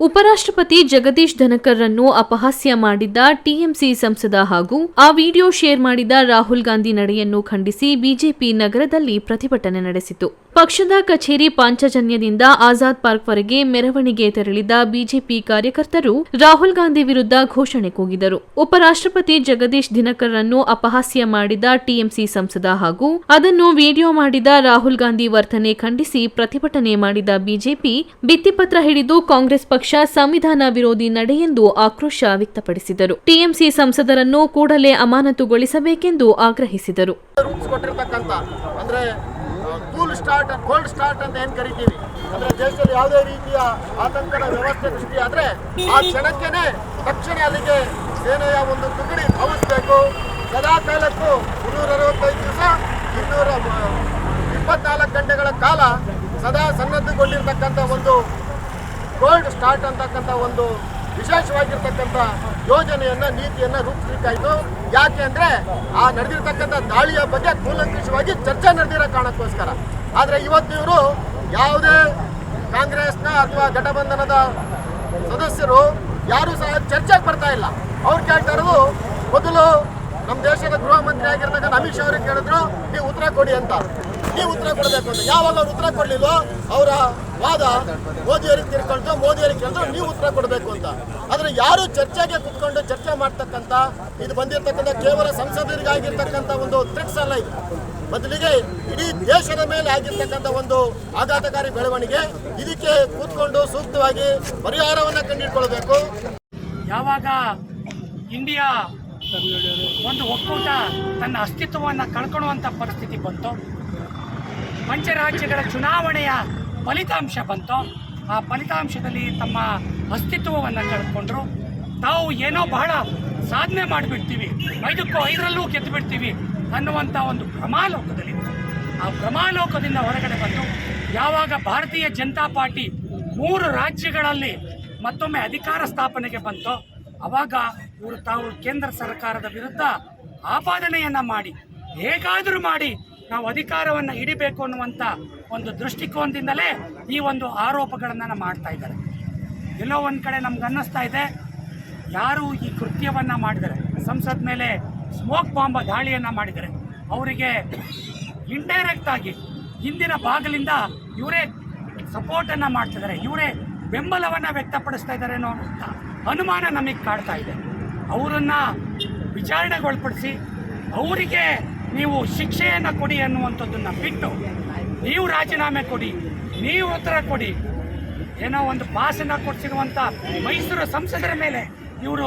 ಉಪರಾಷ್ಟ್ರಪತಿ ಜಗದೀಶ್ ಧನಕರ್ರನ್ನು ಅಪಹಾಸ್ಯ ಮಾಡಿದ್ದ ಟಿಎಂಸಿ ಸಂಸದ ಹಾಗೂ ಆ ವಿಡಿಯೋ ಶೇರ್ ಮಾಡಿದ ರಾಹುಲ್ ಗಾಂಧಿ ನಡೆಯನ್ನು ಖಂಡಿಸಿ ಬಿಜೆಪಿ ನಗರದಲ್ಲಿ ಪ್ರತಿಭಟನೆ ನಡೆಸಿತು. ಪಕ್ಷದ ಕಚೇರಿ ಪಾಂಚಜನ್ಯದಿಂದ ಆಜಾದ್ ಪಾರ್ಕ್ವರೆಗೆ ಮೆರವಣಿಗೆ ತೆರಳಿದ ಬಿಜೆಪಿ ಕಾರ್ಯಕರ್ತರು ರಾಹುಲ್ ಗಾಂಧಿ ವಿರುದ್ಧ ಘೋಷಣೆ ಕೂಗಿದರು. ಉಪರಾಷ್ಟ್ರಪತಿ ಜಗದೀಶ್ ದಿನಕರ್ರನ್ನು ಅಪಹಾಸ್ಯ ಮಾಡಿದ ಟಿಎಂಸಿ ಸಂಸದ ಹಾಗೂ ಅದನ್ನು ವಿಡಿಯೋ ಮಾಡಿದ ರಾಹುಲ್ ಗಾಂಧಿ ವರ್ತನೆ ಖಂಡಿಸಿ ಪ್ರತಿಭಟನೆ ಮಾಡಿದ ಬಿಜೆಪಿ ಭಿತ್ತಿಪತ್ರ ಹಿಡಿದು ಕಾಂಗ್ರೆಸ್ ಪಕ್ಷ ಸಂವಿಧಾನ ವಿರೋಧಿ ನಡೆ ಎಂದು ಆಕ್ರೋಶ ವ್ಯಕ್ತಪಡಿಸಿದರು. ಟಿಎಂಸಿ ಸಂಸದರನ್ನು ಕೂಡಲೇ ಅಮಾನತುಗೊಳಿಸಬೇಕೆಂದು ಆಗ್ರಹಿಸಿದರು. ಕೂಲ್ ಸ್ಟಾರ್ಟ್ ಕೋಲ್ಡ್ ಸ್ಟಾರ್ಟ್ ಅಂತ ಏನು ಕರಿತೀವಿ? ಅಂದರೆ ದೇಶದಲ್ಲಿ ಯಾವುದೇ ರೀತಿಯ ಆತಂಕದ ವ್ಯವಸ್ಥೆ ಸೃಷ್ಟಿಯಾದರೆ ಆ ಕ್ಷಣಕ್ಕೇನೆ ತಕ್ಷಣ ಅಲ್ಲಿಗೆ ಸೇನೆಯ ಒಂದು ತುಕಡಿ ಧಾವಿಸಬೇಕು ಸದಾ ಕಾಲಕ್ಕೂ ಮುನ್ನೂರ ಅರವತ್ತೈದು ದಿವಸ, ಇನ್ನೂರ ಇಪ್ಪತ್ನಾಲ್ಕು ಗಂಟೆಗಳ ಕಾಲ ಸದಾ ಸನ್ನದ್ಧಗೊಂಡಿರ್ತಕ್ಕಂಥ ಒಂದು ಕೋಲ್ಡ್ ಸ್ಟಾರ್ಟ್ ಅಂತಕ್ಕಂಥ ಒಂದು ವಿಶೇಷವಾಗಿರ್ತಕ್ಕಂಥ ಯೋಜನೆಯನ್ನ, ನೀತಿಯನ್ನ ರೂಪಿಸಲಿಕ್ಕಾಯ್ತು ಯಾಕೆ ಅಂದ್ರೆ ಆ ನಡೆದಿರ್ತಕ್ಕಂಥ ದಾಳಿಯ ಬಗ್ಗೆ ಕೂಲಂಕುಷವಾಗಿ ಚರ್ಚೆ ನಡೆದಿರೋ ಕಾರಣಕ್ಕೋಸ್ಕರ. ಆದರೆ ಇವತ್ತು ಇವರು ಯಾವುದೇ ಕಾಂಗ್ರೆಸ್ನ ಅಥವಾ ಗಠಬಂಧನದ ಸದಸ್ಯರು ಯಾರು ಸಹ ಚರ್ಚೆಗೆ ಬರ್ತಾ ಇಲ್ಲ. ಅವ್ರು ಕೇಳ್ತಾ ಇರೋದು, ಮೊದಲು ನಮ್ಮ ದೇಶದ ಗೃಹ ಮಂತ್ರಿ ಆಗಿರ್ತಕ್ಕಂಥ ಅಮಿತ್ ಶಾ ಅವ್ರಿಗೆ ಕೇಳಿದ್ರು, ನೀವು ಉತ್ತರ ಕೊಡಿ ಅಂತ. ನೀವು ಉತ್ತರ ಕೊಡಬೇಕು ಅಂತ. ಯಾವಾಗ ಅವ್ರು ಉತ್ತರ ಕೊಡ್ಲಿಲ್ವೋ, ಅವರ ವಾದ ಮೋದಿಯವರಿಗೆ ತಿಳ್ಕೊಂಡು ಮೋದಿಯವರಿಗೆ ಕೇಳಿದ್ರು ನೀವು ಉತ್ತರ ಕೊಡಬೇಕು ಅಂತ. ಆದರೆ ಯಾರು ಚರ್ಚೆಗೆ ಕುತ್ಕೊಂಡು ಚರ್ಚೆ ಮಾಡ್ತಕ್ಕಂಥ, ಇದು ಬಂದಿರತಕ್ಕಂಥ ಕೇವಲ ಸಂಸದರಿಗಾಗಿರ್ತಕ್ಕಂಥ ಒಂದು ಟ್ರಿಕ್ಸ್ ಅಲ್ಲ ಇದು. ಬದಲಿಗೆ ಇಡೀ ದೇಶದ ಮೇಲೆ ಆಗಿರ್ತಕ್ಕಂಥ ಒಂದು ಆಘಾತಕಾರಿ ಬೆಳವಣಿಗೆ, ಇದಕ್ಕೆ ಕೂತ್ಕೊಂಡು ಸೂಕ್ತವಾಗಿ ಪರಿಹಾರವನ್ನು ಕಂಡುಹಿಡ್ಕೊಳ್ಬೇಕು ಯಾವಾಗ ಇಂಡಿಯಾ ಒಂದು ಒಕ್ಕೂಟ ತನ್ನ ಅಸ್ತಿತ್ವವನ್ನು ಕಳ್ಕೊಳ್ಳುವಂಥ ಪರಿಸ್ಥಿತಿ ಬಂತು ಪಂಚರಾಜ್ಯಗಳ ಚುನಾವಣೆಯ ಫಲಿತಾಂಶ ಬಂತು. ಆ ಫಲಿತಾಂಶದಲ್ಲಿ ತಮ್ಮ ಅಸ್ತಿತ್ವವನ್ನು ಕಳೆದುಕೊಂಡ್ರು. ತಾವು ಏನೋ ಬಹಳ ಸಾಧನೆ ಮಾಡಿಬಿಡ್ತೀವಿ. ಐದಕ್ಕೂ ಐದರಲ್ಲೂ ಗೆದ್ದು ಬಿಡ್ತೀವಿ ಅನ್ನುವಂಥ ಒಂದು ಭ್ರಮಾಲೋಕದಲ್ಲಿ ಆ ಭ್ರಮಾಲೋಕದಿಂದ ಹೊರಗಡೆ ಬಂದು ಯಾವಾಗ ಭಾರತೀಯ ಜನತಾ ಪಾರ್ಟಿ ಮೂರು ರಾಜ್ಯಗಳಲ್ಲಿ ಮತ್ತೊಮ್ಮೆ ಅಧಿಕಾರ ಸ್ಥಾಪನೆಗೆ ಬಂತು, ಅವಾಗ ಇವರು ತಾವು ಕೇಂದ್ರ ಸರ್ಕಾರದ ವಿರುದ್ಧ ಆಪಾದನೆಯನ್ನ ಮಾಡಿ, ಹೇಗಾದರೂ ಮಾಡಿ ನಾವು ಅಧಿಕಾರವನ್ನು ಹಿಡಿಬೇಕು ಅನ್ನುವಂಥ ಒಂದು ದೃಷ್ಟಿಕೋನದಿಂದಲೇ ಈ ಒಂದು ಆರೋಪಗಳನ್ನು ಮಾಡ್ತಾ ಇದ್ದಾರೆ ಎಲ್ಲೋ ಒಂದು ಕಡೆ ನಮ್ಗೆ ಅನ್ನಿಸ್ತಾ ಇದೆ, ಯಾರು ಈ ಕೃತ್ಯವನ್ನು ಮಾಡಿದರೆ ಸಂಸತ್ ಮೇಲೆ ಸ್ಮೋಕ್ ಬಾಂಬ್ ದಾಳಿಯನ್ನು ಮಾಡಿದರೆ ಅವರಿಗೆ ಇಂಡೈರೆಕ್ಟ್ ಆಗಿ ಹಿಂದಿನ ಭಾಗಲಿಂದ ಇವರೇ ಸಪೋರ್ಟನ್ನು ಮಾಡ್ತಿದ್ದಾರೆ ಇವರೇ ಬೆಂಬಲವನ್ನು ವ್ಯಕ್ತಪಡಿಸ್ತಾ ಇದ್ದಾರೆ ಅನ್ನೋ ಅನುಮಾನ ನಮಗೆ ಕಾಡ್ತಾ ಇದೆ. ಅವರನ್ನು ವಿಚಾರಣೆಗೊಳಪಡಿಸಿ ಅವರಿಗೆ ನೀವು ಶಿಕ್ಷೆಯನ್ನು ಕೊಡಿ ಅನ್ನುವಂಥದ್ದನ್ನು ಬಿಟ್ಟು ನೀವು ರಾಜೀನಾಮೆ ಕೊಡಿ, ನೀವು ಉತ್ತರ ಕೊಡಿ. ಏನೋ ಒಂದು ಭಾಷಣ ಕೊಡಿಸಿರುವಂಥ ಮೈಸೂರು ಸಂಸದರ ಮೇಲೆ ಇವರು